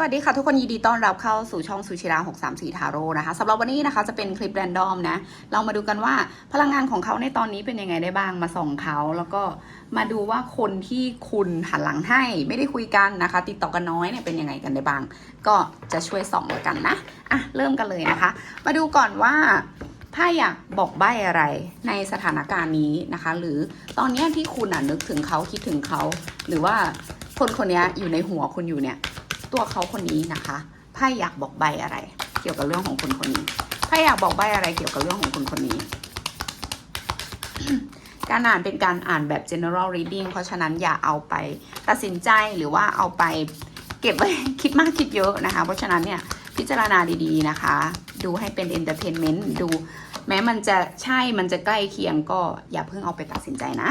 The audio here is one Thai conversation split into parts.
สวัสดีค่ะทุกคนยินดีต้อนรับเข้าสู่ช่องสุชิรา634ทาโร่นะคะสำหรับวันนี้นะคะจะเป็นคลิปแรนดอมนะ เรามาดูกันว่าพลังงานของเขาในตอนนี้เป็นยังไงได้บ้างมาส่องเขาแล้วก็มาดูว่าคนที่คุณหันหลังให้ไม่ได้คุยกันนะคะ ติดต่อกันน้อยเนี่ยเป็นยังไงกันได้บ้าง ก็จะช่วยส่องแล้วกันนะอะเริ่มกันเลยนะคะ มาดูก่อนว่าไพ่อยากบอกใบ้อะไรในสถานการณ์นี้นะคะ หรือตอนนี้ที่คุณอะนึกถึงเขาคิดถึงเขา หรือว่าคนคนนี้อยู่ในหัวคุณอยู่เนี่ย ตัวเขาคนนี้นะคะไพ่อยากบอกใบอะไร เกี่ยวกับเรื่องของคนคนนี้ไพ่อยากบอกใบอะไรเกี่ยวกับเรื่องของคนคนนี้ การอ่านเป็นการอ่านแบบ general reading เพราะฉะนั้นอย่าเอาไปตัดสินใจหรือว่าเอาไปเก็บไว้คิดมากคิดเยอะนะคะ เพราะฉะนั้นเนี่ยพิจารณาดีๆนะคะ ดูให้เป็น entertainment ดูแม้มันจะใช่ มันจะใกล้เคียงก็อย่าเพิ่งเอาไปตัดสินใจนะ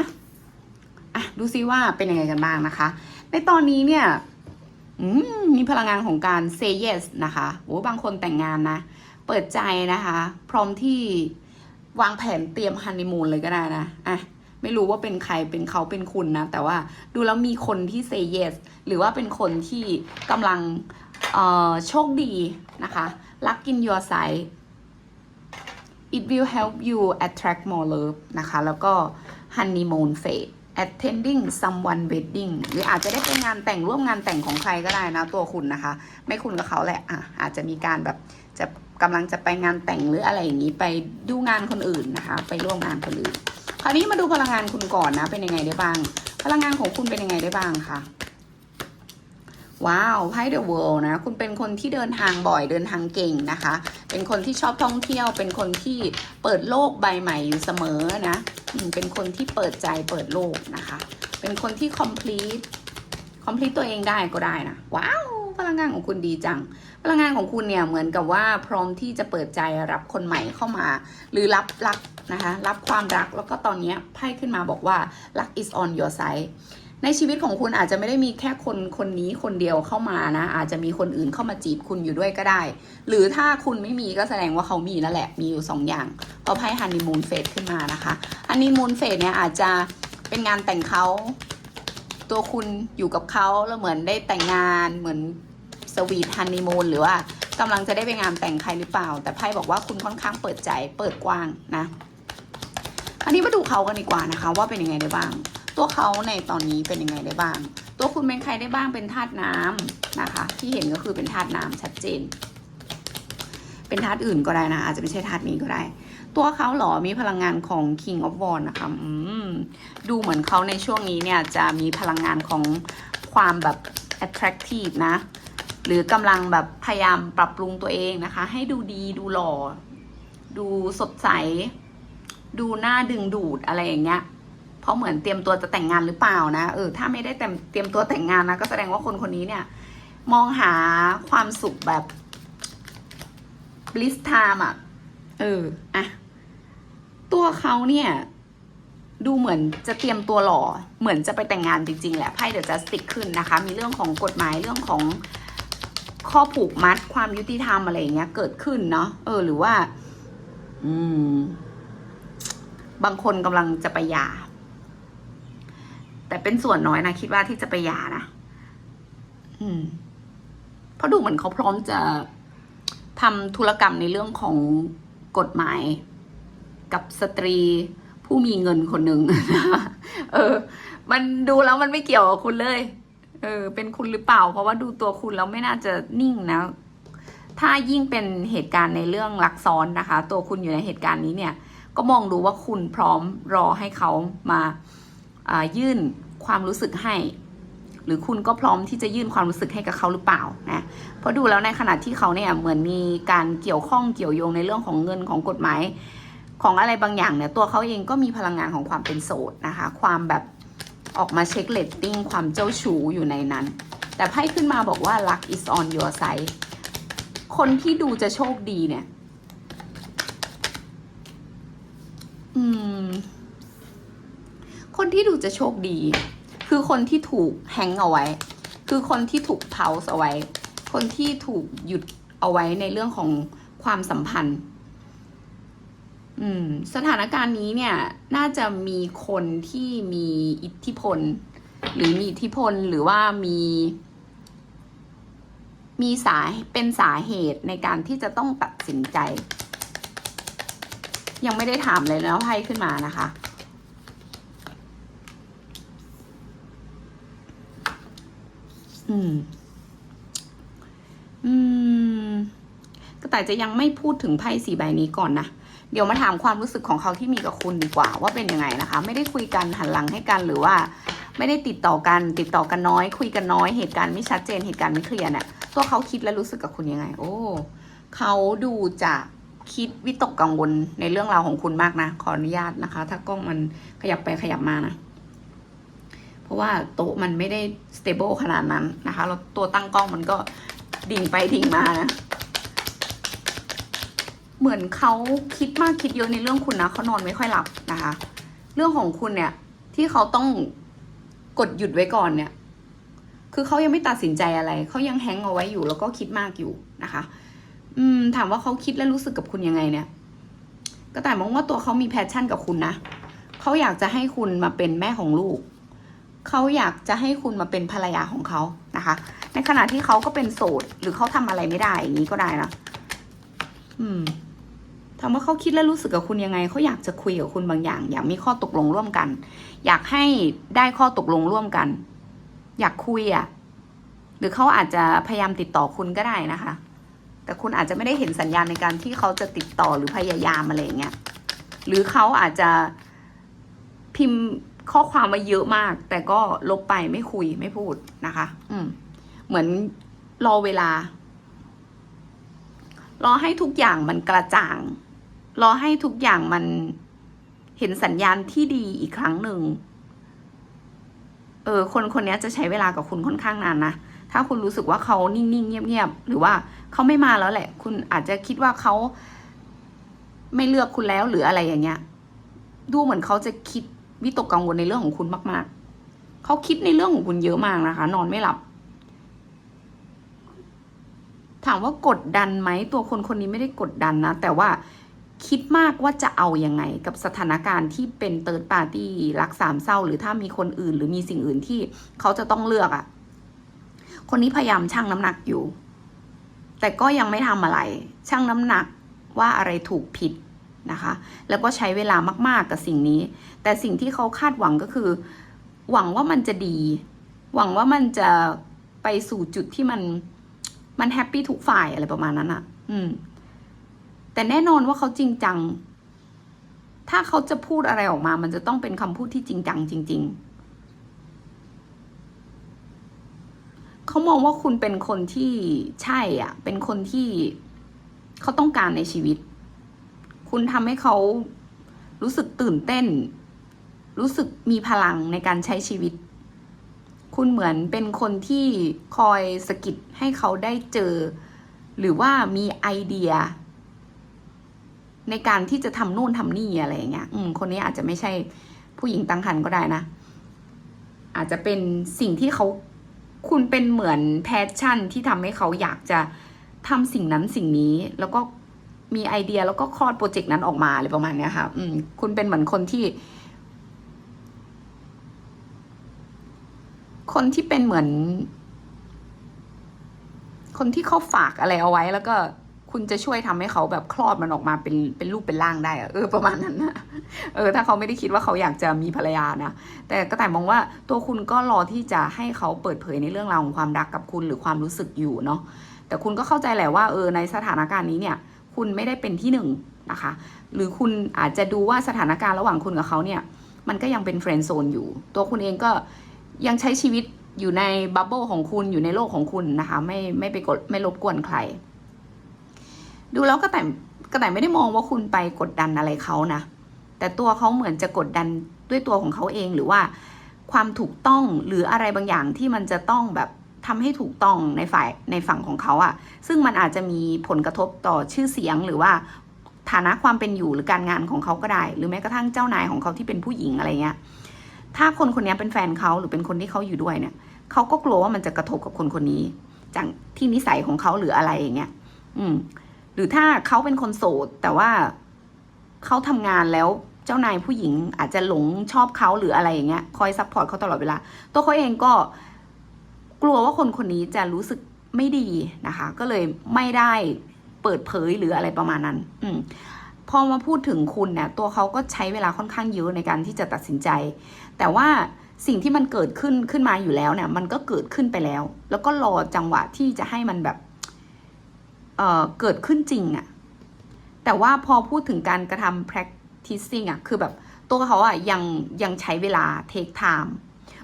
อะ ดูซิว่าเป็นยังไงกันบ้างนะคะ ในตอนนี้เนี่ย มีพลังงานของการ say yes นะคะโอ้บางคนแต่งงานนะ เปิดใจนะคะ พร้อมที่วางแผนเตรียมฮันนีมูนเลยก็ได้นะอะไม่รู้ว่าเป็นใครเป็นเขาเป็นคุณนะ แต่ว่าดูแล้วมีคนที่ say yes หรือว่าเป็นคนที่กำลังโชคดีนะคะ luck in your side it will help you attract more love นะคะ แล้วก็ honeymoon phase attending someone wedding หรืออาจจะได้ไปงานแต่งร่วมงานแต่งของใครก็ได้นะตัวคุณนะคะ ไม่คุณกับเขาแหละอะอาจจะมีการแบบจะกำลังจะไปงานแต่งหรืออะไรอย่างนี้ไปดูงานคนอื่นนะคะ ไปร่วมงานคนอื่น คราวนี้มาดูพลังงานคุณก่อนนะเป็นยังไงได้บ้าง พลังงานของคุณเป็นยังไงได้บ้างคะ ว้าวไพ่ The World นะ คุณเป็นคนที่เดินทางบ่อยเดินทางเก่งนะคะ เป็นคนที่ชอบท่องเที่ยว เป็นคนที่เปิดโลกใบใหม่อยู่เสมอนะเป็นคนที่เปิดใจเปิดโลกนะคะ เป็นคนที่ complete complete ตัวเองได้ก็ได้นะ ว้าวพลังงานของคุณดีจัง พลังงานของคุณเนี่ยเหมือนกับว่าพร้อมที่จะเปิดใจรับคนใหม่เข้ามา หรือรับรักนะคะ รับความรักแล้วก็ตอนนี้ไพ่ขึ้นมาบอกว่า luck is on your side ในชีวิตของคุณอาจจะไม่ได้มีแค่คนคนนี้คนเดียวเข้ามานะ อาจจะมีคนอื่นเข้ามาจีบคุณอยู่ด้วยก็ได้ หรือถ้าคุณไม่มีก็แสดงว่าเขามีนั่นแหละมีอยู่สองอย่างพราะไพ่ฮันนีมูนเฟสขึ้นมานะคะฮันนีมูนเฟสเนี่ยอาจจะเป็นงานแต่งเขา ตัวคุณอยู่กับเขาแล้วเหมือนได้แต่งงานเหมือนสวีทฮันนีมูนหรือว่ากำลังจะได้ไปงานแต่งใครหรือเปล่า แต่ไพ่บอกว่าคุณค่อนข้างเปิดใจเปิดกว้างนะ อันนี้มาดูเขากันดีกว่านะคะ ว่าเป็นยังไงได้บ้าง ตัวเขาในตอนนี้เป็นยังไงได้บ้าง ตัวคุณเป็นใครได้บ้างเป็นธาตุน้ำนะคะ ที่เห็นก็คือเป็นธาตุน้ำชัดเจน เป็นธาตุอื่นก็ได้นะ อาจจะไม่ใช่ธาตุนี้ก็ได้ ตัวเขาหรอมีพลังงานของ King of w a n d นะคะอืมดูเหมือนเขาในช่วงนี้เนี่ยจะมีพลังงานของความแบบ attractive นะ หรือกำลังแบบพยายามปรับปรุงตัวเองนะคะ ให้ดูดีดูหล่อ ดูสดใส ดูหน้าดึงดูดอะไรอย่างเงี้ย ราะเหมือนเตรียมตัวจะแต่งงานหรือเปล่านะเออถ้าไม่ได้เตรียมเตรียมตัวแต่งงานนะก็แสดงว่าคนคนนี้เนี่ย มองหาความสุขแบบ bliss time อะเอออะตัวเขาเนี่ย ดูเหมือนจะเตรียมตัวหล่อเหมือนจะไปแต่งงานจริงๆแหละไพ่เดี๋ยวจะสติกขึ้นนะคะ มีเรื่องของกฎหมายเรื่องของข้อผูกมัดความยุติธรรมอะไรอย่างเงี้ย เกิดขึ้นเนาะเออ หรือว่า อืม บางคนกำลังจะไปหย่า แต่เป็นส่วนน้อยนะคิดว่าที่จะไปยานะอืม เพราะดูเหมือนเขาพร้อมจะทำธุรกรรมในเรื่องของกฎหมาย กับสตรีผู้มีเงินคนหนึ่งเออ มันดูแล้วมันไม่เกี่ยวกับคุณเลย เออ เป็นคุณหรือเปล่า เพราะว่าดูตัวคุณแล้วไม่น่าจะนิ่งนะถ้ายิ่งเป็นเหตุการณ์ในเรื่องลักซ้อนนะคะ ตัวคุณอยู่ในเหตุการณ์นี้เนี่ย ก็มองดูว่าคุณพร้อมรอให้เขามา ยื่นความรู้สึกให้ หรือคุณก็พร้อมที่จะยื่นความรู้สึกให้กับเขาหรือเปล่านะเพราะดูแล้วในขณะที่เขาเนี่ยเหมือนมีการเกี่ยวข้องเกี่ยวโยงในเรื่องของเงินของกฎหมาย ของอะไรบางอย่างเนี่ยตัวเขาเองก็มีพลังงานของความเป็นโสดนะคะ ความแบบออกมาเช็คเลตติ้งความเจ้าชู้อยู่ในนั้น แต่ไพ่ขึ้นมาบอกว่า luck is on your side คนที่ดูจะโชคดีเนี่ย อืม คนที่ดูจะโชคดี คือคนที่ถูกแฮงเอาไว้ คือคนที่ถูกเผาเอาไว้ คนที่ถูกหยุดเอาไว้ในเรื่องของความสัมพันธ์ อืม สถานการณ์นี้เนี่ย น่าจะมีคนที่มีอิทธิพล หรือมีอิทธิพลหรือว่ามี มีสาเป็นสาเหตุในการที่จะต้องตัดสินใจ ยังไม่ได้ถามเลยแล้วไพ่ขึ้นมานะคะ อืม อืมกระต่ายจะยังไม่พูดถึงไพ่สีใบนี้ก่อนนะ เดี๋ยวมาถามความรู้สึกของเขาที่มีกับคุณดีกว่า ว่าเป็นยังไงนะคะ ไม่ได้คุยกันหันหลังให้กันหรือว่า ไม่ได้ติดต่อกัน ติดต่อกันน้อย คุยกันน้อย เหตุการณ์ไม่ชัดเจน เหตุการณ์ไม่เคลียร์เนี่ยตัวเขาคิดและรู้สึกกับคุณยังไง โอ้เขาดูจะคิดวิตกกังวลในเรื่องราวของคุณมากนะ ขออนุญาตนะคะ ถ้ากล้องมันขยับไปขยับมานะ เพราะว่าโต๊ะมันไม่ได้ stable ขนาดนั้นนะคะแล้วตัวตั้งกล้องมันก็ดิ่งไปดิ่งมานะเหมือนเขาคิดมากคิดเยอะในเรื่องคุณนะเขานอนไม่ค่อยหลับนะคะ เรื่องของคุณเนี่ย ที่เขาต้องกดหยุดไว้ก่อนเนี่ย คือเขายังไม่ตัดสินใจอะไรเขายังแฮงเอาไว้อยู่ แล้วก็คิดมากอยู่นะคะ อืม ถามว่าเขาคิดและรู้สึกกับคุณยังไงเนี่ย ก็แต่มองว่าตัวเขามีแพชชั่นกับคุณนะเขาอยากจะให้คุณมาเป็นแม่ของลูก เขาอยากจะให้คุณมาเป็นภรรยาของเขานะคะ ในขณะที่เขาก็เป็นโสดหรือเขาทำอะไรไม่ได้อย่างนี้ก็ได้นะอืมถามว่าเขาคิดและรู้สึกกับคุณยังไงเขาอยากจะคุยกับคุณบางอย่าง อยากมีข้อตกลงร่วมกัน อยากให้ได้ข้อตกลงร่วมกัน อยากคุยอะ่ะ หรือเขาอาจจะพยายามติดต่อคุณก็ได้นะคะ แต่คุณอาจจะไม่ได้เห็นสัญญาณในการที่เขาจะติดต่อหรือพยายามอะไรอย่างเงี้ยหรือเขาอาจจะพิมพ์ ข้อความมาเยอะมาก แต่ก็ลบไปไม่คุยไม่พูดนะคะ อืม เหมือนรอเวลา รอให้ทุกอย่างมันกระจ่าง รอให้ทุกอย่างมันเห็นสัญญาณที่ดีอีกครั้งหนึ่ง เออ คนคนนี้จะใช้เวลากับคุณค่อนข้างนานนะ ถ้าคุณรู้สึกว่าเขานิ่งๆ เงียบๆ หรือว่าเขาไม่มาแล้วแหละ คุณอาจจะคิดว่าเขาไม่เลือกคุณแล้วหรืออะไรอย่างเงี้ย ดูเหมือนเขาจะคิด วิตกกังวลในเรื่องของคุณมาก ๆ เขาคิดในเรื่องของคุณเยอะมากนะคะ นอนไม่หลับ ถามว่ากดดันไหมตัวคนคนนี้ไม่ได้กดดันนะ แต่ว่าคิดมากว่าจะเอาอยัางไง กับสถานการณ์ที่เป็นเติร์ดปาร์ตี้รักสามเศร้า หรือถ้ามีคนอื่น หรือมีสิ่งอื่นที่เขาจะต้องเลือกอะ่ะ คนนี้พยายามชั่งน้ำหนักอยู่ แต่ก็ยังไม่ทำอะไร ชั่งน้ำหนักว่าอะไรถูกผิด นะคะ แล้วก็ใช้เวลามาก ๆ กับสิ่งนี้ แต่สิ่งที่เขาคาดหวังก็คือ หวังว่ามันจะดี หวังว่ามันจะไปสู่จุดที่มันมันแฮปปี้ทุกฝ่ายอะไรประมาณนั้นอะ่ะ อืม แต่แน่นอนว่าเขาจริงจัง ถ้าเขาจะพูดอะไรออกมา มันจะต้องเป็นคำพูดที่จริงจังจริง ๆ เขามองว่าคุณเป็นคนที่ใช่อะ เป็นคนที่เขาต้องการในชีวิต คุณทำให้เขารู้สึกตื่นเต้น รู้สึกมีพลังในการใช้ชีวิต คุณเหมือนเป็นคนที่คอยสกิดให้เขาได้เจอ หรือว่ามีไอเดีย ในการที่จะทำนู่นทำนี่อะไรอย่างเงี้ย อืม คนนี้อาจจะไม่ใช่ผู้หญิงตั้งครรภ์ก็ได้นะ อาจจะเป็นสิ่งที่เขาคุณเป็นเหมือนแพชชั่นที่ทำให้เขาอยากจะทำสิ่งนั้นสิ่งนี้แล้วก็ มีไอเดียแล้วก็คลอดโปรเจกต์นั้นออกมาอะไรประมาณนี้ค่ะ อืม คุณเป็นเหมือนคนที่ คนที่เป็นเหมือน คนที่เขาฝากอะไรเอาไว้ แล้วก็คุณจะช่วยทำให้เขาแบบคลอดมันออกมาเป็นเป็นรูปเป็นร่างได้อเออประมาณนั้นนะเออ ถ้าเขาไม่ได้คิดว่าเขาอยากจะมีภรรยานะแต่ก็แต่มองว่าตัวคุณก็รอที่จะให้เขาเปิดเผยในเรื่องราวของความรักกับคุณหรือความรู้สึกอยู่เนาะแต่คุณก็เข้าใจแหละว่าเออในสถานการณ์นี้เนี่ย คุณไม่ได้เป็นที่หนึ่งนะคะ หรือคุณอาจจะดูว่าสถานการณ์ระหว่างคุณกับเขาเนี่ย มันก็ยังเป็นเฟรนด์โซนอยู่ ตัวคุณเองก็ยังใช้ชีวิตอยู่ในบับเบิลของคุณอยู่ในโลกของคุณนะคะ ไม่ไม่ไปกดไม่รบกวนใคร ดูแล้วก็แต่ก็แต่ไม่ได้มองว่าคุณไปกดดันอะไรเขานะ แต่ตัวเขาเหมือนจะกดดันด้วยตัวของเขาเองหรือว่าความถูกต้องหรืออะไรบางอย่างที่มันจะต้องแบบ ทำให้ถูกต้องในฝ่ายในฝั่งของเขาอะซึ่งมันอาจจะมีผลกระทบต่อชื่อเสียงหรือว่าฐานะความเป็นอยู่หรือการงานของเขาก็ได้ หรือแม้กระทั่งเจ้านายของเขาที่เป็นผู้หญิงอะไรเงี้ยถ้าคนคนนี้เป็นแฟนเขาหรือเป็นคนที่เขาอยู่ด้วยเนี่ยเขาก็กลัวว่ามันจะกระทบกับคนคนนี้ จากที่นิสัยของเขาหรืออะไรอย่างเงี้ยอืม หรือถ้าเขาเป็นคนโสดแต่ว่าเขาทำงานแล้วเจ้านายผู้หญิงอาจจะหลงชอบเขาหรืออะไรอย่างเงี้ยคอยซัพพอร์ตเขาตลอดเวลา ตัวเขาเองก็ กลัวว่าคนคนนี้จะรู้สึกไม่ดีนะคะ ก็เลยไม่ได้เปิดเผยหรืออะไรประมาณนั้น อืมพอมาพูดถึงคุณเนี่ยตัวเขาก็ใช้เวลาค่อนข้างเยอะในการที่จะตัดสินใจ แต่ว่าสิ่งที่มันเกิดขึ้นขึ้นมาอยู่แล้วเนี่ยมันก็เกิดขึ้นไปแล้ว แล้วก็รอจังหวะที่จะให้มันแบบเอ่อเกิดขึ้นจริงอะแต่ว่าพอพูดถึงการกระทำ practicing อะคือแบบตัวเขาอะยังยังใช้เวลา take time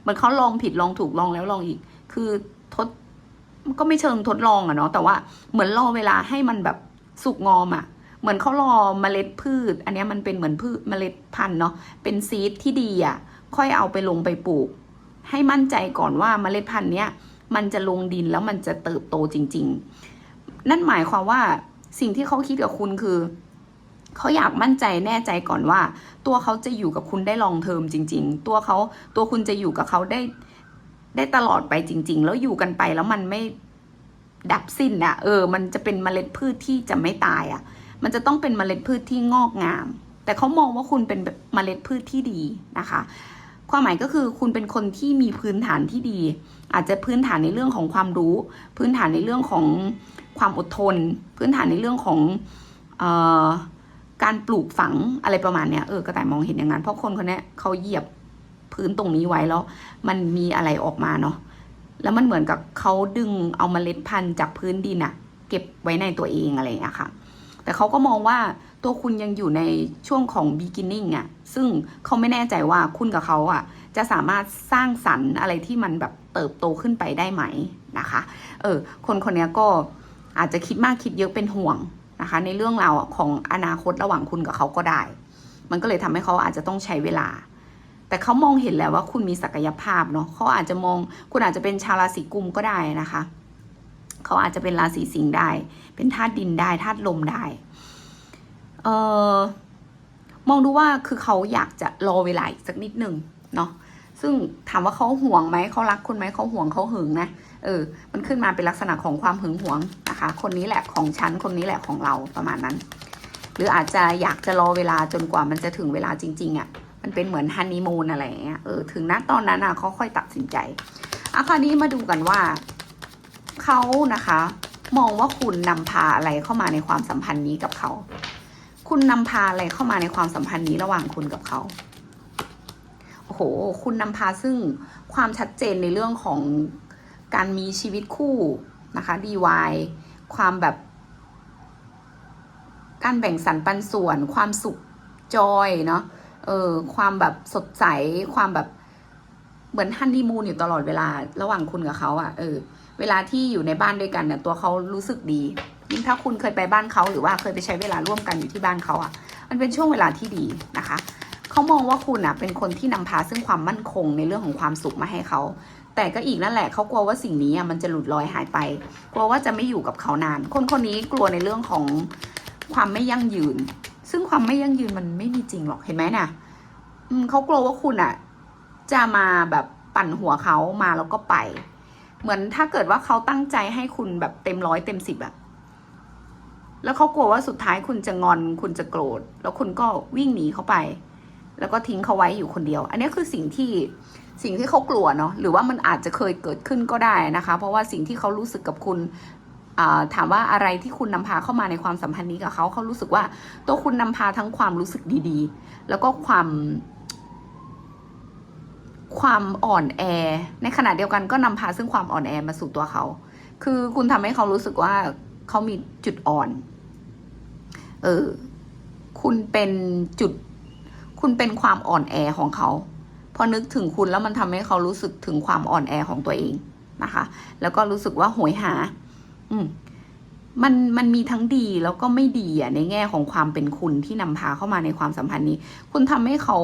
เหมือนเขาลองผิดลองถูกลองแล้วลองอีก คือทดก็ไม่เชิงทดลองอะเนาะแต่ว่าเหมือนรอเวลาให้มันแบบสุกงอมอะเหมือนเขารอเมล็ดพืช อันนี้มันเป็นเหมือนพืชเมล็ดพันธุ์เนาะเป็นซีดที่ดีอะค่อยเอาไปลงไปปลูก ให้มั่นใจก่อนว่าเมล็ดพันธุ์เนี้ยมันจะลงดินแล้วมันจะเติบโตจริง ๆ นั่นหมายความว่าสิ่งที่เขาคิดกับคุณคือเขาอยากมั่นใจแน่ใจก่อนว่า ตัวเขาจะอยู่กับคุณได้ลองเทอมจริง ๆ ตัวเขาตัวคุณจะอยู่กับเขาได้ ได้ตลอดไปจริง ๆ แล้วอยู่กันไปแล้วมันไม่ดับสิ้นอะเออ มันจะเป็นเมล็ดพืชที่จะไม่ตายอะมันจะต้องเป็นเมล็ดพืชที่งอกงาม แต่เขามองว่าคุณเป็นแบบเมล็ดพืชที่ดีนะคะ ความหมายก็คือคุณเป็นคนที่มีพื้นฐานที่ดี อาจจะพื้นฐานในเรื่องของความรู้ พื้นฐานในเรื่องของความอดทน พื้นฐานในเรื่องของออการปลูกฝังอะไรประมาณเนี้ยเออกระต่ายมองเห็นอย่างนั้นเพราะคนคนนี้เขาเหยียบ พื้นตรงนี้ไว้แล้ว มันมีอะไรออกมาเนาะแล้วมันเหมือนกับเขาดึงเอาเมล็ดพันธุ์จากพื้นดินอะเก็บไว้ในตัวเองอะไรอย่างเงี้ยค่ะ แต่เขาก็มองว่าตัวคุณยังอยู่ในช่วงของ beginning อะซึ่งเขาไม่แน่ใจว่าคุณกับเขาอะจะสามารถสร้างสรรค์อะไรที่มันแบบเติบโตขึ้นไปได้ไหมนะคะ เออ คนคนนี้ก็อาจจะคิดมากคิดเยอะเป็นห่วงนะคะ ในเรื่องราวของอนาคตระหว่างคุณกับเขาก็ได้ มันก็เลยทำให้เขาอาจจะต้องใช้เวลา แต่เขามองเห็นแล้วว่าคุณมีศักยภาพเนาะเขาอาจจะมองคุณอาจจะเป็นชาวราศีกุมก็ได้นะคะ เขาอาจจะเป็นราศีสิงห์ได้ เป็นธาตุดินได้ธาตุลมได้ เออมองดูว่าคือเขาอยากจะรอเวลาอีกสักนิดหนึ่งเนาะซึ่งถามว่าเขาห่วงไหมเขารักคุณไหมเขาห่วงเขาหึงนะเออ มันขึ้นมาเป็นลักษณะของความหึงหวงนะคะ คนนี้แหละของฉันคนนี้แหละของเราประมาณนั้น หรืออาจจะอยากจะรอเวลาจนกว่ามันจะถึงเวลาจริง ๆอะ่ะ มันเป็นเหมือนฮันนีมูนอะไรอย่างเงี้ยเออถึงณตอนนั้นอะเขาค่อยตัดสินใจอะคราวนี้มาดูกันว่าเขานะคะ มองว่าคุณนำพาอะไรเข้ามาในความสัมพันธ์นี้กับเขา คุณนำพาอะไรเข้ามาในความสัมพันธ์นี้ระหว่างคุณกับเขาโอ้โห คุณนำพาซึ่งความชัดเจนในเรื่องของการมีชีวิตคู่นะคะ DY ความแบบ การแบ่งสรรปันส่วน ความสุขจอยเนาะ เออความแบบสดใสความแบบเหมือนฮันนีมูนอยู่ตลอดเวลาระหว่างคุณกับเขาอะ่ะเออ เวลาที่อยู่ในบ้านด้วยกันเนี่ยตัวเขารู้สึกดียิ่งถ้าคุณเคยไปบ้านเขาหรือว่าเคยไปใช้เวลาร่วมกันอยู่ที่บ้านเขาอะ่ะ มันเป็นช่วงเวลาที่ดีนะคะเขามองว่าคุณอะเป็นคนที่นำพาซึ่งความมั่นคงในเรื่องของความสุขมาให้เขาแต่ก็อีกนั่นแหละเขากลัวว่าสิ่งนี้อะมันจะหลุดลอยหายไป กลัวว่าจะไม่อยู่กับเขานาน คนคนนี้กลัวในเรื่องของความไม่ยั่งยืน ซึ่งความไม่ยั่งยืนมันไม่มีจริงหรอกเห็นไหมน่ะเขากลัวว่าคุณอะจะมาแบบปั่นหัวเขามาแล้วก็ไป เหมือนถ้าเกิดว่าเขาตั้งใจให้คุณแบบเต็มร้อยเต็มสิบอะแล้วเขากลัวว่าสุดท้ายคุณจะงอน คุณจะโกรธ แล้วคุณก็วิ่งหนีเขาไป แล้วก็ทิ้งเขาไว้อยู่คนเดียว อันนี้คือสิ่งที่สิ่งที่เขากลัวเนาะหรือว่ามันอาจจะเคยเกิดขึ้นก็ได้นะคะ เพราะว่าสิ่งที่เขารู้สึกกับคุณ ถามว่าอะไรที่คุณนำพาเข้ามาในความสัมพันธ์นี้กับเขาเขารู้สึกว่า ตัวคุณนำพาทั้งความรู้สึกดีๆ แล้วก็ความความอ่อนแอ ในขณะเดียวกันก็นำพาซึ่งความอ่อนแอมาสู่ตัวเขา คือคุณทำให้เขารู้สึกว่าเขามีจุดอ่อน เออ คุณเป็นจุด คุณเป็นความอ่อนแอของเขา พอนึกถึงคุณแล้วมันทำให้เขารู้สึกถึงความอ่อนแอของตัวเองนะคะ แล้วก็รู้สึกว่าโหยหา อืมมันมันมีทั้งดีแล้วก็ไม่ดีอะในแง่ของความเป็นคุณที่นำพาเข้ามาในความสัมพันธ์นี้ คุณทำให้เขา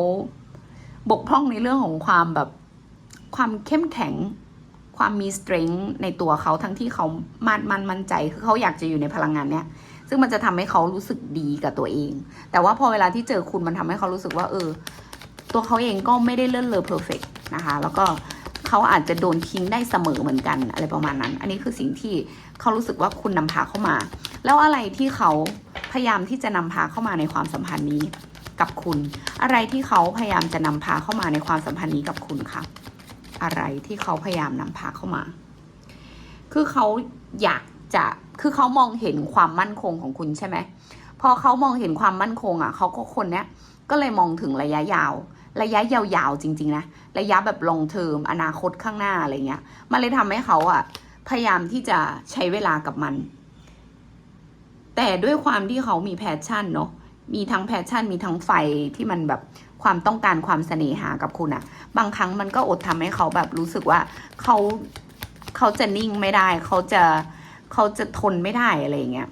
บกพร่องในเรื่องของความแบบความเข้มแข็ง ความมี strength ในตัวเขาทั้งที่เขามั่นมั่นมั่นใจคือเขาอยากจะอยู่ในพลังงานเนี้ยซึ่งมันจะทำให้เขารู้สึกดีกับตัวเอง แต่ว่าพอเวลาที่เจอคุณมันทำให้เขารู้สึกว่า เออ ตัวเขาเองก็ไม่ได้เลื่อนเลอเพอร์เฟกนะคะ แล้วก็ เขาอาจจะโดนทิ้งได้เสมอเหมือนกันอะไรประมาณนั้น อันนี้คือสิ่งที่เขารู้สึกว่าคุณนำพาเข้ามา แล้วอะไรที่เขาพยายามที่จะนำพาเข้ามาในความสัมพันธ์นี้กับคุณ อะไรที่เขาพยายามจะนำพาเข้ามาในความสัมพันธ์นี้กับคุณคะอะไรที่เขาพยายามนำพาเข้ามา คือเขาอยากจะคือเขามองเห็นความมั่นคงของคุณใช่ไหมพอเขามองเห็นความมั่นคงอะเขาก็คนเนี้ยก็เลยมองถึงระยะยาว ระยะยาวๆจริง ๆ นะ ระยะแบบลงเทอมอนาคตข้างหน้าอะไรเงี้ย มันเลยทำให้เขาอะพยายามที่จะใช้เวลากับมัน แต่ด้วยความที่เขามีแพชชั่นเนาะมีทั้งแพชชั่นมีทั้งไฟที่มันแบบความต้องการความเสน่หากับคุณอะบางครั้งมันก็อดทำให้เขาแบบรู้สึกว่าเขาเขาจะนิ่งไม่ได้ เขาจะเขาจะทนไม่ได้อะไรเงี้ย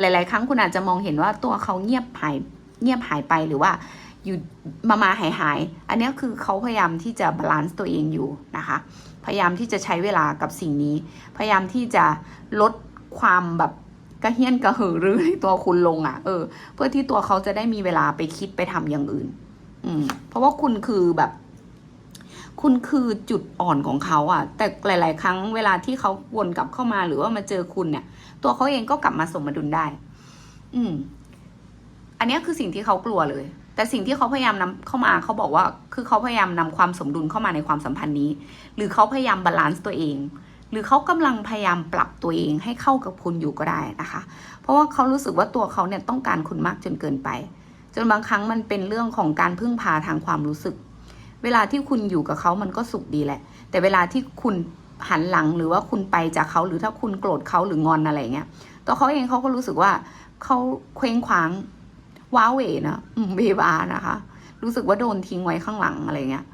หลาย ๆ ครั้งคุณอาจจะมองเห็นว่าตัวเขาเงียบหายเงียบหายไปหรือว่า อยู่มามาหายหาย อันนี้คือเขาพยายามที่จะบาลานซ์ตัวเองอยู่นะคะ พยายามที่จะใช้เวลากับสิ่งนี้ พยายามที่จะลดความแบบกระเฮี้ยนกระหือรือในตัวคุณลงอะ่ะ เออ เพื่อที่ตัวเขาจะได้มีเวลาไปคิดไปทำอย่างอื่น อืม เพราะว่าคุณคือแบบ คุณคือจุดอ่อนของเขาอะ่ะ แต่หลาย ๆ ครั้งเวลาที่เขาวนกลับเข้ามาหรือว่ามาเจอคุณเนี่ย ตัวเขาเองก็กลับมาสมดุลได้ อืม อันนี้คือสิ่งที่เขากลัวเลย แต่สิ่งที่เขาพยายามนำเข้ามาเขาบอกว่า คือเขาพยายามนำความสมดุลเข้ามาในความสัมพันธ์นี้ หรือเขาพยายามบาลานซ์ตัวเอง หรือเขากำลังพยายามปรับตัวเองให้เข้ากับคุณอยู่ก็ได้นะคะ เพราะว่าเขารู้สึกว่าตัวเขาเนี่ยต้องการคุณมากจนเกินไป จนบางครั้งมันเป็นเรื่องของการพึ่งพาทางความรู้สึก เวลาที่คุณอยู่กับเขามันก็สุขดีแหละ แต่เวลาที่คุณหันหลังหรือว่าคุณไปจากเขาหรือถ้าคุณโกรธเขาหรืองอนอะไรเงี้ยตัวเขาเองเขาก็รู้สึกว่าเขาเคว้งคว้าง ว้าเหวนะเบบานะคะ รู้สึกว่าโดนทิ้งไว้ข้างหลังอะไรเงี้ย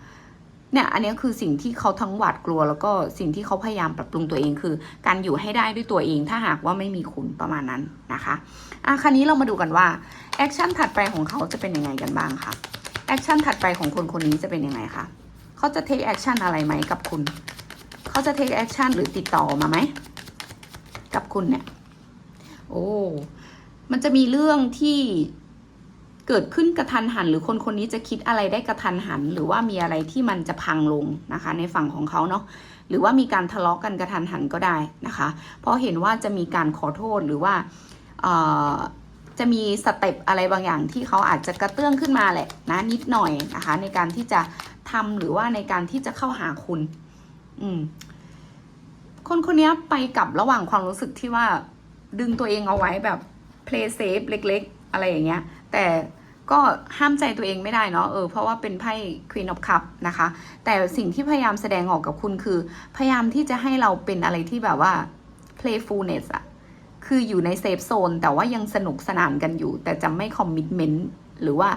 เนี่ยอันนี้คือสิ่งที่เขาทั้งหวาดกลัว แล้วก็สิ่งที่เขาพยายามปรับปรุงตัวเองคือ การอยู่ให้ได้ด้วยตัวเองถ้าหากว่าไม่มีคุณประมาณนั้นนะคะอะคราวนี้เรามาดูกันว่าแอคชั่นถัดไปของเขาจะเป็นยังไงกันบ้างคะแอคชั่นถัดไปของคนคนนี้จะเป็นยังไงคะเขาจะเทคแอคชั่นอะไรไหมกับคุณ เขาจะเทคแอคชั่นหรือติดต่อมาไหมกับคุณเนี่ย โอ้มันจะมีเรื่องที่ เกิดขึ้นกระทันหัน หรือคนคนนี้จะคิดอะไรได้กระทันหัน หรือว่ามีอะไรที่มันจะพังลงนะคะ ในฝั่งของเขาเนาะหรือว่ามีการทะเลาะกันกระทันหันก็ได้นะคะ เพราะเห็นว่าจะมีการขอโทษหรือว่าจะมีสเต็ปอะไรบางอย่างที่เขาอาจจะกระเตื้องขึ้นมาแหละนะนิดหน่อยนะคะ ในการที่จะทำหรือว่าในการที่จะเข้าหาคุณ อืม คนคนนี้ไปกับระหว่างความรู้สึกที่ว่าดึงตัวเองเอาไว้แบบ play safe เล็ก ๆ อะไรอย่างเงี้ย แต่ก็ห้ามใจตัวเองไม่ได้เนาะเออเพราะว่าเป็นไพ่ Queen of Cup นะคะ แต่สิ่งที่พยายามแสดงออกกับคุณคือ พยายามที่จะให้เราเป็นอะไรที่แบบว่า playfulness อะคืออยู่ในเซฟโซนแต่ว่ายังสนุกสนานกันอยู่ แต่จะไม่คอมมิ t เมนต์หรือว่า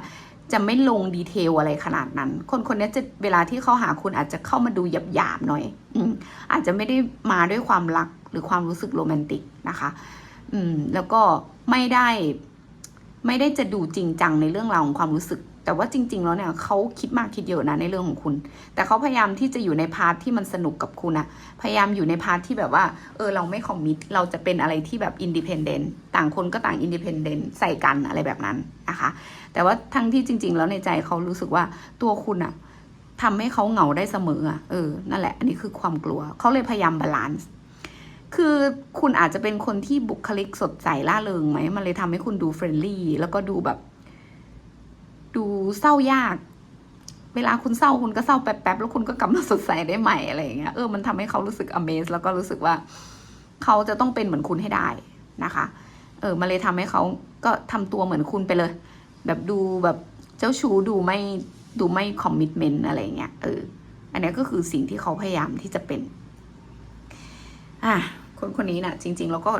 จะไม่ลงดีเทลอะไรขนาดนั้น คนคนนี้จะเวลาที่เขาหาคุณอาจจะเข้ามาดูหยาบๆหน่อยอืมอาจจะไม่ได้มาด้วยความรักหรือความรู้สึกโรแมนติกนะคะ อืมแล้วก็ไม่ได้ ไม่ได้จะดูจริงจังในเรื่องราวของความรู้สึก แต่ว่าจริง ๆ แล้วเนี่ยเขาคิดมากคิดเยอะนะในเรื่องของคุณ แต่เขาพยายามที่จะอยู่ในพาร์ทที่มันสนุกกับคุณอะพยายามอยู่ในพาร์ทที่แบบว่าเออเราไม่คอมมิตเราจะเป็นอะไรที่แบบอินดิเพนเดนต์ต่างคนก็ต่างอินดิเพนเดนต์ใส่กันอะไรแบบนั้นนะคะแต่ว่าทั้งที่จริง ๆ แล้วในใจเขารู้สึกว่าตัวคุณอะทำให้เขาเหงาได้เสมออะเออ นั่นแหละ อันนี้คือความกลัว เขาเลยพยายามบาลานซ์ คือคุณอาจจะเป็นคนที่บุคลิกสดใสล่าเริงไหม มันเลยทำให้คุณดูเฟรนลี่แล้วก็ดูแบบ ดูเศร้ายาก เวลาคุณเศร้าคุณก็เศร้าแป๊บๆแล้วคุณก็กลับมาสดใสได้ใหม่อะไรอย่างเงี้ยเออมันทำให้เขารู้สึก amaze แล้วก็รู้สึกว่า เขาจะต้องเป็นเหมือนคุณให้ได้นะคะ เออมันเลยทำให้เขาก็ทำตัวเหมือนคุณไปเลย แบบดูแบบเจ้าชู้ดูไม่ดูไม่คอมมิตเมนต์อะไรเงี้ยเอออันนี้ก็คือสิ่งที่เขาพยายามที่จะเป็น อะ คนคนนี้นะ่ะจริง ๆ แล้วก็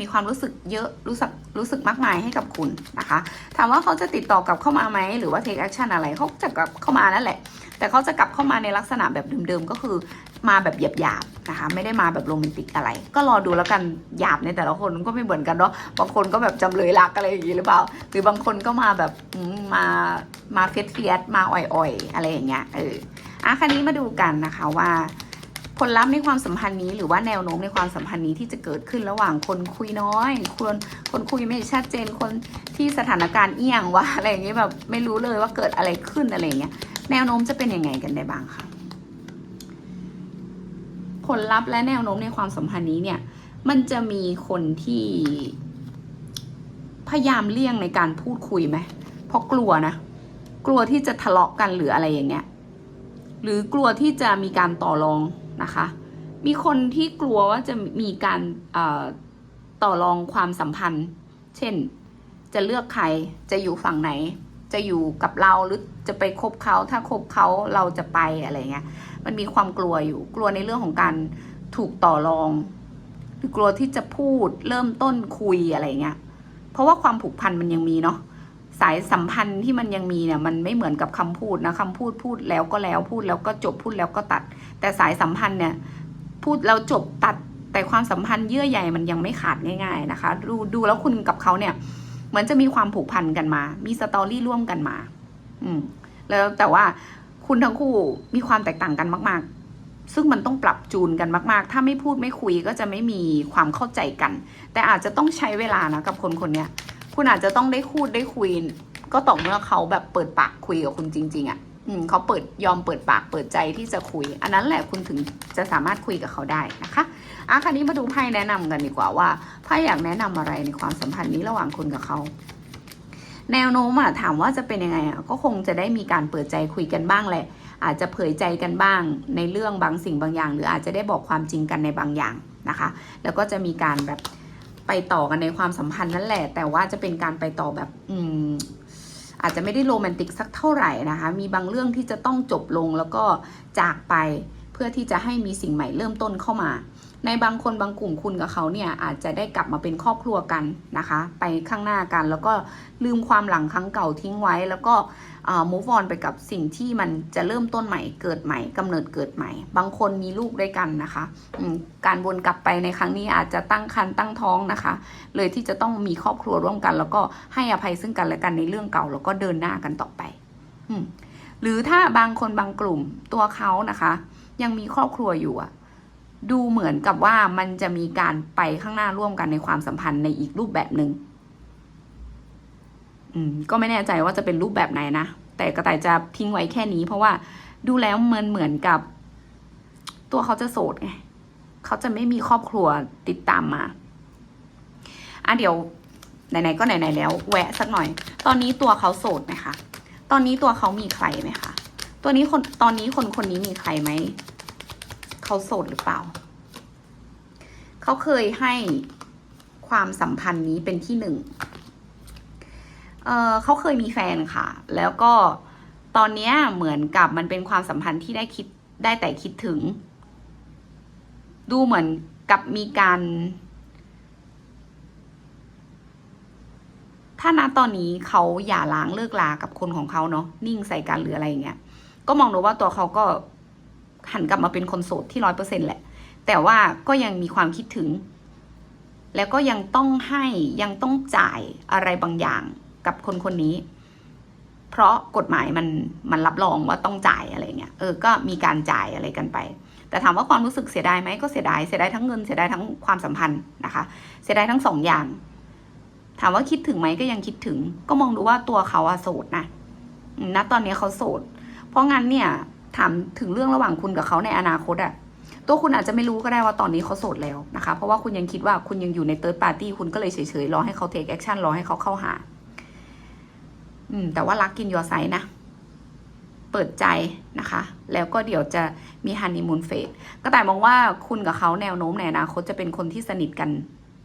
มีความรู้สึกเยอะรู้สึกรู้สึกมากมายให้กับคุณนะคะ ถามว่าเขาจะติดต่อกลับเข้ามาไหมหรือว่า take action อะไรเขาจะกลับเข้ามานั่นแหละ แต่เขาจะกลับเข้ามาในลักษณะแบบเดิมๆก็คือมาแบบหยาบๆนะคะ ไม่ได้มาแบบโรแมนติกอะไร ก็รอดูแล้วกันหยาบในแต่ละคนก็ไม่เหมือนกันเนาะบางคนก็แบบจำเลยรักอะไรอย่างนี้หรือเปล่า หรือบางคนก็มาแบบมามาเฟียสเฟียสมาอ่อยๆ อะไรอย่างเงี้ยเอออะคันนี้มาดูกันนะคะว่า ผลลัพธ์ในความสัมพันธ์นี้หรือว่าแนวโน้มในความสัมพันธ์นี้ที่จะเกิดขึ้นระหว่างคนคุยน้อย คนคนคุยไม่ชัดเจนคนที่สถานการณ์เอี่ยงวะอะไรอย่างเงี้ยแบบไม่รู้เลยว่าเกิดอะไรขึ้นอะไรเงี้ยแนวโน้มจะเป็นยังไงกันได้บ้างคะผลลัพธ์และแนวโน้มในความสัมพันธ์นี้เนี่ย มันจะมีคนที่ พยายามเลี่ยงในการพูดคุยไหมเพราะกลัวนะกลัวที่จะทะเลาะกันหรืออะไรอย่างเงี้ย หรือกลัวที่จะมีการต่อรอง นะคะ มีคนที่กลัวว่าจะมีการต่อรองความสัมพันธ์ เช่น จะเลือกใคร จะอยู่ฝั่งไหน จะอยู่กับเราหรือจะไปคบเขา ถ้าคบเขาเราจะไปอะไรเงี้ย มันมีความกลัวอยู่ กลัวในเรื่องของการถูกต่อรองหรือกลัวที่จะพูดเริ่มต้นคุยอะไรเงี้ย เพราะว่าความผูกพันมันยังมีเนาะ สายสัมพันธ์ที่มันยังมีเนี่ยมันไม่เหมือนกับคำพูดนะคำพูดพูดแล้วก็แล้วพูดแล้วก็จบพูดแล้วก็ตัด แต่สายสัมพันธ์เนี่ยพูดแล้วจบตัดแต่ความสัมพันธ์เยื่อใยมันยังไม่ขาดง่าย ๆนะคะ ดูดูแล้วคุณกับเขาเนี่ยเหมือนจะมีความผูกพันกันมา มีสตอรี่ร่วมกันมา อืม แล้วแต่ว่าคุณทั้งคู่มีความแตกต่างกันมาก ๆ ซึ่งมันต้องปรับจูนกันมาก ๆ ถ้าไม่พูดไม่คุยก็จะไม่มีความเข้าใจกัน แต่อาจจะต้องใช้เวลานะกับคนคนนี้ คุณอาจจะต้องได้พูดได้คุยก็ต่อเมื่อเขาแบบเปิดปากคุยกับคุณจริง ๆอะ่ะเขาเปิดยอมเปิดปากเปิดใจที่จะคุย อันนั้นแหละคุณถึงจะสามารถคุยกับเขาได้นะคะอะคราวนี้มาดูไพ่แนะนำกันดีกว่าว่าไพ่อยากแนะนำอะไรในความสัมพันธ์นี้ระหว่างคุณกับเขาแนวโน้มอะถามว่าจะเป็นยังไงอะก็คงจะได้มีการเปิดใจคุยกันบ้างแหละ อาจจะเผยใจกันบ้าง ในเรื่องบางสิ่งบางอย่าง หรืออาจจะได้บอกความจริงกันในบางอย่างนะคะ แล้วก็จะมีการแบบ ไปต่อกันในความสัมพันธ์นั่นแหละ แต่ว่าจะเป็นการไปต่อแบบ อืม อาจจะไม่ได้โรแมนติกสักเท่าไหร่นะคะ มีบางเรื่องที่จะต้องจบลงแล้วก็จากไปเพื่อที่จะให้มีสิ่งใหม่เริ่มต้นเข้ามา ในบางคนบางกลุ่มคุณกับเขาเนี่ย อาจจะได้กลับมาเป็นครอบครัวกันนะคะ ไปข้างหน้ากัน แล้วก็ลืมความหลังครั้งเก่าทิ้งไว้ แล้วก็ move on ไปกับสิ่งที่มันจะเริ่มต้นใหม่เกิดใหม่กำเนิดเกิดใหม่ บางคนมีลูกด้วยกันนะคะการวนกลับไปในครั้งนี้อาจจะตั้งครรภ์ตั้งท้องนะคะ เลยที่จะต้องมีครอบครัวร่วมกัน แล้วก็ให้อภัยซึ่งกันและกันในเรื่องเก่า แล้วก็เดินหน้ากันต่อไปหรือถ้าบางคนบางกลุ่มตัวเขานะคะ ยังมีครอบครัวอยู่อะดูเหมือนกับว่ามันจะมีการไปข้างหน้าร่วมกันในความสัมพันธ์ในอีกรูปแบบหนึง่ง ก็ไม่แน่ใจว่าจะเป็นรูปแบบไหนนะ แต่กระต่ายจะทิ้งไว้แค่นี้ เพราะว่าดูแล้วมันเหมือนกับ ตัวเขาจะโสดไงเขาจะไม่มีครอบครัวติดตามมาอะเดี๋ยวไหนๆก็ไหนๆแล้ว แวะสักหน่อย ตอนนี้ตัวเขาโสดไหมคะ ตอนนี้ตัวเขามีใครไหมคะ ตัวนี้คนตอนนี้คนคนนี้มีใครไหม เขาโสดหรือเปล่า เขาเคยให้ความสัมพันธ์นี้เป็นที่หนึ่ง เออเขาเคยมีแฟนค่ะ แล้วก็ตอนเนี้ยเหมือนกับมันเป็นความสัมพันธ์ที่ได้คิดได้แต่คิดถึง ดูเหมือนกับมีการ ถ้าณตอนนี้เขาอย่าล้างเลิกลากับคนของเขาเนาะนิ่งใส่กันหรืออะไรเงี้ยก็มองดูว่าตัวเขาก็หันกลับมาเป็นคนโสดที่ร้อยเปอร์เซ็นแหละ แต่ว่าก็ยังมีความคิดถึง แล้วก็ยังต้องให้ยังต้องจ่ายอะไรบางอย่าง กับคนคนนี้ เพราะกฎหมายมันมันรับรองว่าต้องจ่ายอะไรเงี้ยเออก็มีการจ่ายอะไรกันไป แต่ถามว่าความรู้สึกเสียดายไหมก็เสียดายเสียดายทั้งเงินเสียดายทั้งความสัมพันธ์นะคะ เสียดายทั้งสองอย่าง ถามว่าคิดถึงไหมก็ยังคิดถึง ก็มองดูว่าตัวเขาอะโสดนะณตอนนี้เขาโสด เพราะงั้นเนี่ยถามถึงเรื่องระหว่างคุณกับเขาในอนาคตอะตัวคุณอาจจะไม่รู้ก็ได้ว่าตอนนี้เขาโสดแล้วนะคะ เพราะว่าคุณยังคิดว่าคุณยังอยู่ในเติร์ดปาร์ตี้คุณก็เลยเฉยๆ รอให้เขาเทคแอคชั่นรอให้เขาเข้าหา อืมแต่ว่ารักกินยอไซนะ เปิดใจนะคะ แล้วก็เดี๋ยวจะมีฮันนีมูนเฟสก็แต่มองว่าคุณกับเขาแนวโน้มในอนาคตจะเป็นคนที่สนิทกัน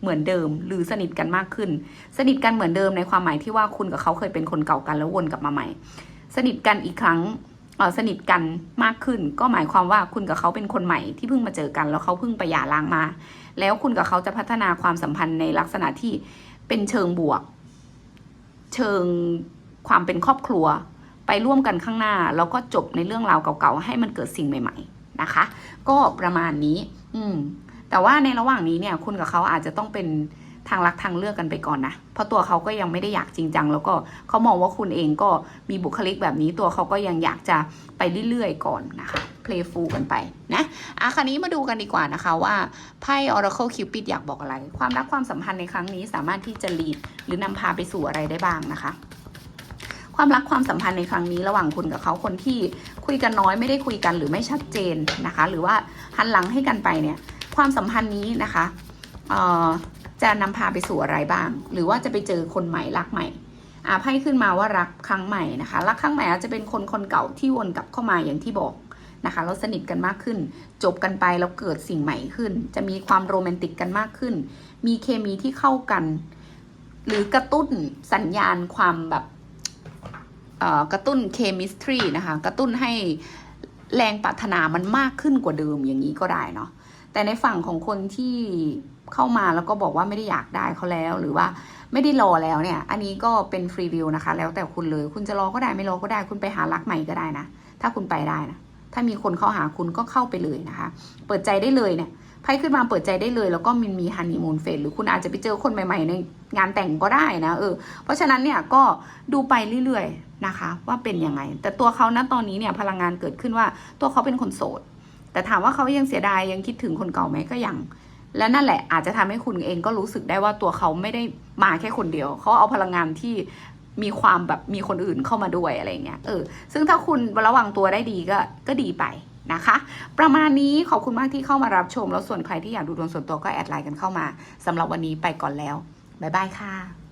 เหมือนเดิม หรือสนิทกันมากขึ้น สนิทกันเหมือนเดิมในความหมายที่ว่าคุณกับเขาเคยเป็นคนเก่ากันแล้ววนกลับมาใหม่ สนิทกันอีกครั้งสนิทกันมากขึ้น ก็หมายความว่าคุณกับเขาเป็นคนใหม่ที่เพิ่งมาเจอกัน แล้วเขาเพิ่งไปหย่าร้างมา แล้วคุณกับเขาจะพัฒนาความสัมพันธ์ในลักษณะที่เป็นเชิงบวก เชิง ความเป็นครอบครัวไปร่วมกันข้างหน้า แล้วก็จบในเรื่องราวเก่าๆ ให้มันเกิดสิ่งใหม่ๆนะคะ ก็ประมาณนี้ อืม แต่ว่าในระหว่างนี้เนี่ย คุณกับเขาอาจจะต้องเป็นทางรักทางเลือกกันไปก่อนนะ เพราะตัวเขาก็ยังไม่ได้อยากจริงจัง แล้วก็เขามองว่าคุณเองก็มีบุคลิกแบบนี้ ตัวเขาก็ยังอยากจะไปเรื่อยๆก่อนนะคะ playful กันไปนะอะคราวนี้มาดูกันดีกว่านะคะว่าไพ่ Oracle Cupid อยากบอกอะไร ความรักความสัมพันธ์ในครั้งนี้สามารถที่จะ lead หรือนำพาไปสู่อะไรได้บ้างนะคะ ความรักความสัมพันธ์ในครั้งนี้ระหว่างคุณกับเขาคนที่คุยกันน้อยไม่ได้คุยกันหรือไม่ชัดเจนนะคะ หรือว่าหันหลังให้กันไปเนี่ย ความสัมพันธ์นี้นะคะเอ่อจะนำพาไปสู่อะไรบ้าง หรือว่าจะไปเจอคนใหม่รักใหม่อาไพ่ขึ้นมาว่ารักครั้งใหม่นะคะ รักครั้งใหม่อาจจะเป็นคนคนเก่าที่วนกลับเข้ามาอย่างที่บอกนะคะแล้วสนิทกันมากขึ้น จบกันไปแล้วเกิดสิ่งใหม่ขึ้น จะมีความโรแมนติกกันมากขึ้น มีเคมีที่เข้ากัน หรือกระตุ้นสัญญาณความแบบ กระตุ้นเคมิสตรีนะคะกระตุ้นให้แรงปรารถนามันมากขึ้นกว่าเดิมอย่างนี้ก็ได้เนาะแต่ในฝั่งของคนที่เข้ามาแล้วก็บอกว่าไม่ได้อยากได้เขาแล้ว หรือว่าไม่ได้รอแล้วเนี่ย อันนี้ก็เป็นฟรีวิวนะคะ แล้วแต่คุณเลยคุณจะรอก็ได้ไม่รอก็ได้ คุณไปหารักใหม่ก็ได้นะ ถ้าคุณไปได้นะถ้ามีคนเข้าหาคุณก็เข้าไปเลยนะคะ เปิดใจได้เลยเนี่ย ไพ่ขึ้นมาเปิดใจได้เลย แล้วก็มันมีฮันนีมูนเฟสหรือคุณอาจจะไปเจอคนใหม่ ๆ ในงานแต่งก็ได้นะเออเพราะฉะนั้นเนี่ยก็ดูไปเรื่อยๆนะคะ ว่าเป็นยังไง แต่ตัวเขาณตอนนี้เนี่ยพลังงานเกิดขึ้นว่าตัวเขาเป็นคนโสด แต่ถามว่าเขายังเสียดายยังคิดถึงคนเก่าไหมก็ยังและนั่นแหละอาจจะทำให้คุณเองก็รู้สึกได้ว่าตัวเขาไม่ได้มาแค่คนเดียว เขาเอาพลังงานที่มีความแบบมีคนอื่นเข้ามาด้วยอะไรเงี้ยเออซึ่งถ้าคุณระวังตัวได้ดีก็ก็ดีไป นะคะ ประมาณนี้ขอบคุณมากที่เข้ามารับชม แล้วส่วนใครที่อยากดูดวงส่วนตัวก็แอดไลน์กันเข้ามาสำหรับวันนี้ไปก่อนแล้ว บ๊ายบายค่ะ